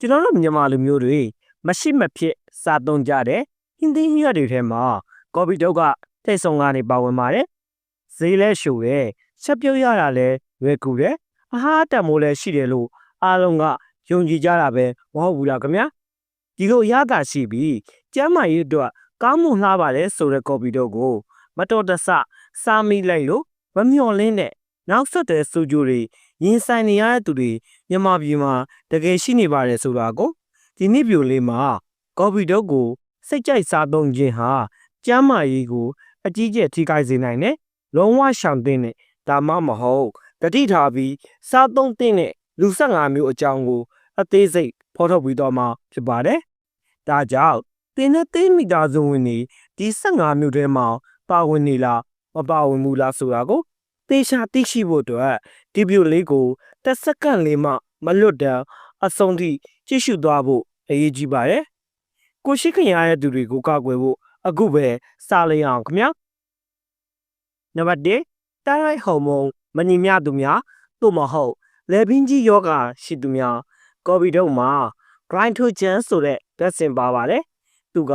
ကျွန်တော်တို့မြန်မာလူမျိုးတွေမရှိမဖြစ်စားသုံးကြတဲ့ဟင်းသီးဟင်းရွက်တွေထဲမှာကော်ပီတုတ်ကထိတ်ဆုံးကနေပါဝင်ပါတယ်ဈေးလဲရှိုတယ်ချက်ပြုတ်ရတာလဲလွယ်ကူတယ်အဟာတန်မိုးလဲရှိတယ်လို့အားလုံးကယုံကြည်ကြတာပဲမဟုတ်ဘူးလားခင်ဗျာဒီလိုရတာရှိပြီးကျမ်းမာရေးအတွက်ကောင်းမွန်လှပါတယ်ဆိုတဲ့ကော်ပီတုတ်ကို မတော်တဆစားမိလိုက်လို့မမျော်လင့်တဲ့ နောက်ဆက်တဲ့စူဂျိုတွေရင်ဆိုင်နေရတဲ့သူတွေမြန်မာပြည်မှာတကယ်ရှိနေပါတယ်ဆိုတာကိုဒီနေ့ပြိုလေးမှာကော်ပီတုတ်ကိုစိတ်ကြိုက်စားသုံးခြင်းဟာကျမ်းမာရေးကို အကြီးကျယ်ထိခိုက်စေနိုင်တယ်လုံးဝရှောင်တဲ့ဒါမှမဟုတ်တတိထားပြီးစားသုံးတဲ့လူ15မျိုးအကြောင်းကို အသေးစိတ်ဖော်ထုတ်ပြီးတော့မှဖြစ်ပါတယ်ဒါကြောင့်တင်းနဲ့တင်းမိသားစုဝင်တွေဒီ15မျိုးထဲမှာပါဝင်နေလားမပါဝင်ဘူးလားဆိုတာကို သေချာသိရှိဖို့အတွက်ဒီဗီဒီယိုလေးကိုတစ်စက္ကန့်လေးမှမလွတ်တမ်းအဆုံးထိကြည့်ရှုသွားဖို့အရေးကြီးပါတယ်။ကိုရှိခင်ရတဲ့သူတွေကိုကောက်ွယ်ဖို့အခုပဲစာလိုက်အောင်ခင်ဗျာ။နံပါတ်1တာရိုက်ဟော်မုန်းမညီမျှသူများသို့မဟုတ်လေပင်ကြီးယောဂရှိသူများကော်ပီတော့မှာ glycogen ဆိုတဲ့ဓာတ်စင်ပါပါတယ်။သူက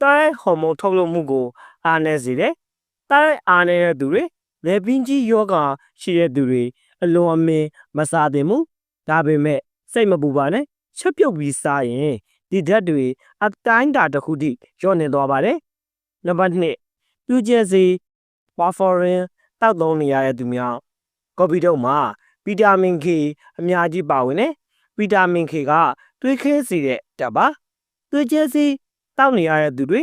တာရိုက်ဟော်မုန်းထုတ်လုပ်မှုကိုအားနည်းစေတယ်။တာရိုက်အားနည်းတဲ့သူတွေ လေပင်ကြီးယောဂရှိတဲ့သူတွေအလွန်အမင်းမစားသင့်ဘူးဒါပေမဲ့စိတ်မပူပါနဲ့ချက်ပြုတ်ပြီးစားရင်ဒီဓာတ်တွေအတိုင်းတာတစ်ခုထိညှော့နေသွားပါတယ်နံပါတ်2ပြူကျဲစီပါဖော်ရင်တောက်သုံးနေရတဲ့သူများကော်ပီတုပ်မှာဗီတာမင် K အများကြီးပါဝင်တယ်ဗီတာမင် K ကသွေးခဲစေတဲ့တပ်ပါသွေးကျဲစီတောက်နေရတဲ့သူတွေ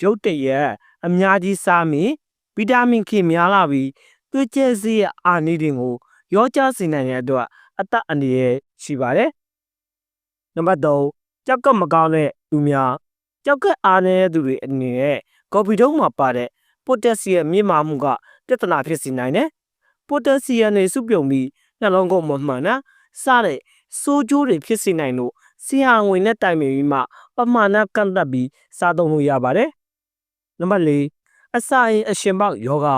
ရုပ်တရက်အများကြီးစားမိ ဗီတာမင် K များလာပြီးသွေးကျဲစီရဲ့အာနိဒင်ကိုရောကြစေနိုင်တဲ့အတွက်အသက်အန္တရာယ်ရှိပါတယ်။နံပါတ်3ကြောက်ကမကောင်းတဲ့လူများကြောက်ကအားနည်းတဲ့သူတွေအနေနဲ့ကော်ပီတုံးမှာပါတဲ့ပိုတက်ဆီယမ်မြင့်မာမှုကပြဿနာဖြစ်စေနိုင်တယ်။ပိုတက်ဆီယမ်တွေစုပြုံပြီးနှလုံးကုန်မမှန်တာစတဲ့စိုးကျိုးတွေဖြစ်စေနိုင်လို့ဆရာဝန်နဲ့တိုင်ပင်ပြီးမှပမာဏကန့်သက်ပြီးစားသုံးလို့ရပါတယ်။နံပါတ်4 အစာရင်အရှင်ပေါက်ယောဂ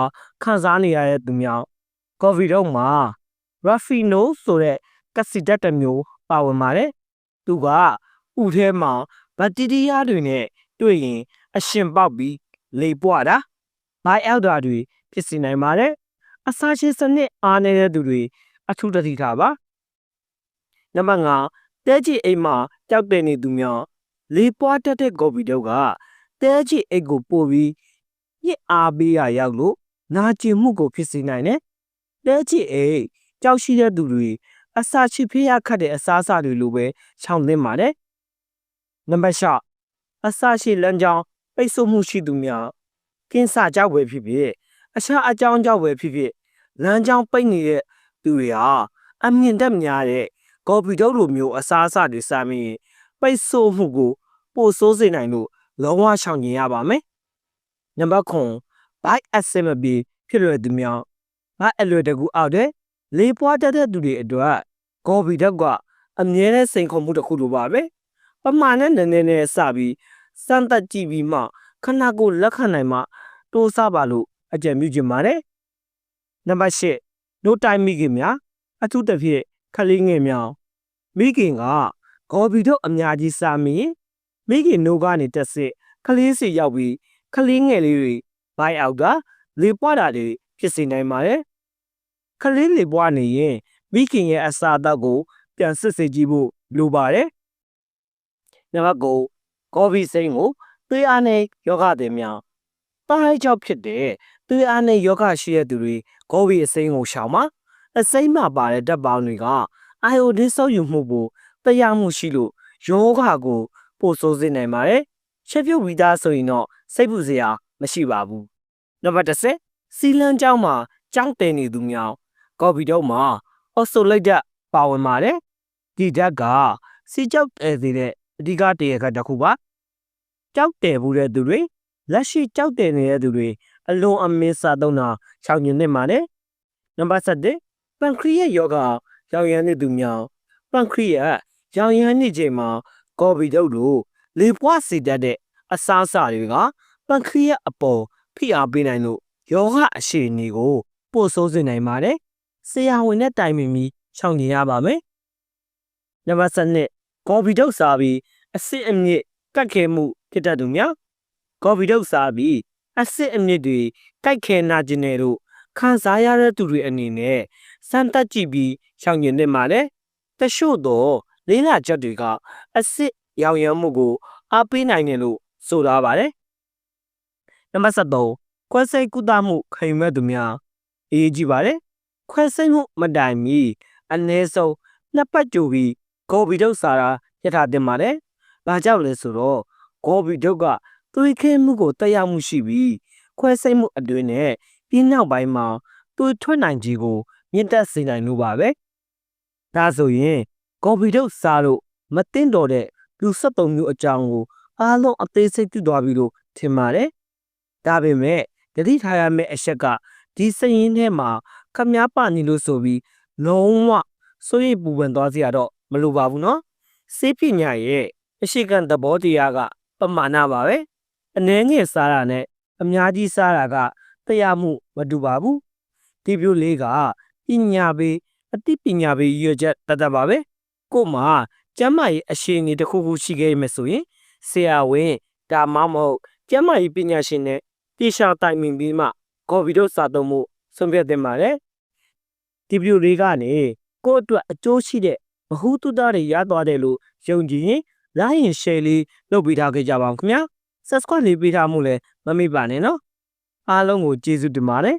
ခံစားနေရတဲ့သူများကော်ပီတုံးမှာ Ruffino ဆိုတဲ့ကက်စီတက်တစ်မျိုးပါဝင်ပါတယ်။သူကဥထဲမှာဘက်တီးရီးယားတွေနဲ့တွေ့ရင် အရှင်ပေါက်ပြီးလေပွားတာ။ဘိုင်အောက်တာတွေဖြစ်စေနိုင်ပါတယ်။အစာရှင်စနစ်အားနေတဲ့သူတွေအထူးတတိထားပါ။နံပါတ်5တဲကြီးအိမ်မှာကြောက်တဲ့နေသူများလေပွားတတ်တဲ့ကော်ပီတုပ်ကတဲကြီးအိတ်ကိုပို့ပြီး ညစ်အားပေးရရောက်လို့နာကျင်မှုကိုဖြစ်စေနိုင်တယ်။တဲကြီးအိတ်ကြောက်ရှိတဲ့သူတွေအစာချစ်ဖေးရခတ်တဲ့အစားအစာတွေလိုပဲခြောင်သင့်ပါတယ်။နံပါတ်6အစာရှိလမ်းကြောင်းပိတ်ဆို့မှုရှိသူများကင်းစာကြောက်ဝယ်ဖြစ်ဖြစ်အခြားအကြောင်းကြောက်ဝယ်ဖြစ်ဖြစ်လမ်းကြောင်းပိတ်နေတဲ့သူတွေဟာအမြင့်တက်များတဲ့ကော်ပီတုပ်လိုမျိုးအစားအစာတွေစားမိရင်ပိတ်ဆို့မှုကိုပိုဆိုးစေနိုင်လို့လုံးဝရှောင်ကျဉ်ရပါမယ်။ နံပါတ်9ဘိုက်အဆင်မပြေဖြစ်လွယ်သူများဘာအလွယ်တကူအောက်တဲ့လေပွားတတ်တဲ့သူတွေအတွက်ကော်ပီဓာတ်ကအမြဲတမ်းစိန်ခေါ်မှုတစ်ခုလိုပါပဲပမာဏနဲ့နည်းနည်းနဲ့စပြီးစမ်းသပ်ကြည့်ပြီးမှခဏကိုလက်ခံနိုင်မှတိုးစားပါလို့အကြံပြုချင်ပါတယ်နံပါတ်၈နို့တိုင်းမိခင်များအထူးသဖြင့်ခလေးငယ်များမိခင်ကကော်ပီဓာတ်အများကြီးစားမိရင်မိခင်နို့ကနေတက်စစ်ခလေးစီရောက်ပြီး ခလေးငယ်လေးတွေဘိုင်အောက်ကလေပွားတာတွေဖြစ်စေနိုင်ပါတယ်ခလေးလေးပွားနေရင်မိခင်ရဲ့အစာအသောက်ကို ပြန်စစ်စေကြည့်ဖို့လိုပါတယ်။နံပါတ်9ကော်ဖီစိမ်းကိုသွေးအားနဲ့ယောဂသည်များတားရိုက်ကြောင့်ဖြစ်တဲ့သွေးအားနဲ့ယောဂရှိတဲ့သူတွေကော်ဖီအစိမ်းကိုရှောင်ပါအစိမ်းမှာပါတဲ့ဓာတ်ပေါင်းတွေကအိုင်အိုဒင်းဆုပ်ယူမှုကိုတရားမှုရှိလို့ယောဂကိုပို့ဆိုးစေနိုင်ပါတယ်။ ချက်ပြုတ်ဝီသားဆိုရင်တော့စိတ်ပူစရာမရှိပါဘူး။နံပါတ်10စီလန်းကျောင်းမှာကျောင်းတင်နေသူများကော်ပီတော့မှာအော်ဆိုလိုက်တဲ့ပါဝင်ပါတယ်ဒီဓာတ်ကစီကြောက်တယ်စေတဲ့အဓိကတရခတ်တစ်ခုပါကြောက်တယ်ဘူးတဲ့သူတွေလက်ရှိကြောက်တယ်နေတဲ့သူတွေအလွန်အမင်းစားသုံးတာချောင်ညင်နေပါတယ်နံပါတ်7ပန်ခရီးယက်ယောဂရောင်ရမ်းနေသူများပန်ခရီးယက်ရောင်ရမ်းနေချိန်မှာကော်ပီတုပ်တို့လေပွားစေတတ်တဲ့ အစားအစာတွေကပန်ခရီးယက်အပေါ်ဖိအားပေးနိုင်လို့ယောဂအရှိန်ကိုပို့ဆိုးစေနိုင်ပါတယ်ဆရာဝန်နဲ့တိုင်ပင်ပြီးရှောင်ကျင်ရပါမယ်။နံပါတ်7ကော်ပီတုပ်စားပြီးအစစ်အမြစ်ကတ်ခဲမှုဖြစ်တတ်သူများကော်ပီတုပ်စားပြီးအစစ်အမြစ်တွေကိုက်ခဲနာကျင်တယ်လို့ခံစားရတဲ့သူတွေအနေနဲ့စမ်းသပ်ကြည့်ပြီးရှောင်ကျင်နေမှာလေတချို့တော့လေးလာချက်တွေကအစစ်ရောင်ရမ်းမှုကိုအားပေးနိုင်တယ်လို့ ဆိုထားပါတယ်နံပါတ်73ခွဲစိတ်ကုသမှုခိုင်မဲ့သူများအရေးကြီးပါတယ်ခွဲစိတ်မှုမတိုင်မီအနည်းဆုံးနှစ်ပတ်ကြိုပြီးဂော်ဘီတုပ်စားတာရထားတင်ပါတယ်။ဘာကြောင့်လဲဆိုတော့ဂော်ဘီတုပ်ကသွေးခဲမှုကိုတက်ရောက်မှုရှိပြီးခွဲစိတ်မှုအတွင်းနဲ့ပြီးနောက်ပိုင်းမှာသွေးထွက်နိုင်ခြင်းကိုမြင့်တက်စေနိုင်လို့ပါပဲ။ဒါဆိုရင်ဂော်ဘီတုပ်စားလို့မတင်တော်တဲ့လူ73မျိုးအကြောင်းကို အားလုံးအသေးစိတ်ပြုသွားပြီလို့ထင်ပါတယ်။ဒါပေမဲ့တတိထားရမယ့်အချက်ကဒီစရင်ထဲမှာခမည်းပါနေလို့ဆိုပြီးလုံးဝစိုးရိမ်ပူပန်သွားစရာတော့မလိုပါဘူးနော်။စေပညာရဲ့အရှိကံသဘောတရားကပမာဏပါပဲ။အနည်းငယ်စားတာနဲ့အများကြီးစားတာကတရားမှုမတူပါဘူး။ဒီပြုလေးကပညာပေအသိပညာပေရွေချက်တတ်တတ်ပါပဲ။ကို့မှာကျမ်းမာရေးအခြေအနေတစ်ခုခုရှိခဲ့ရမယ်ဆိုရင် ဆရာဝန်ဒါမှမဟုတ်ကျမ်းမာရေးပညာရှင်နဲ့တိရှာတိုင်ပင်ပြီးမှကော်ဗီတို့စာသုံးမှုဆုံးဖြတ်တင်ပါတယ်ဒီပြိုလေးကနေကိုယ့်အတွက်အကျိုးရှိတဲ့မဟုတုတတွေရသွားတယ်လို့ယုံကြည်ရင် like ရင် share လေးလုပ်ပေးထားခဲ့ကြပါဦးခင်ဗျာ subscribe လေးပေးထားမှုလည်းမမေ့ပါနဲ့နော်အားလုံးကိုကျေးဇူးတင်ပါတယ်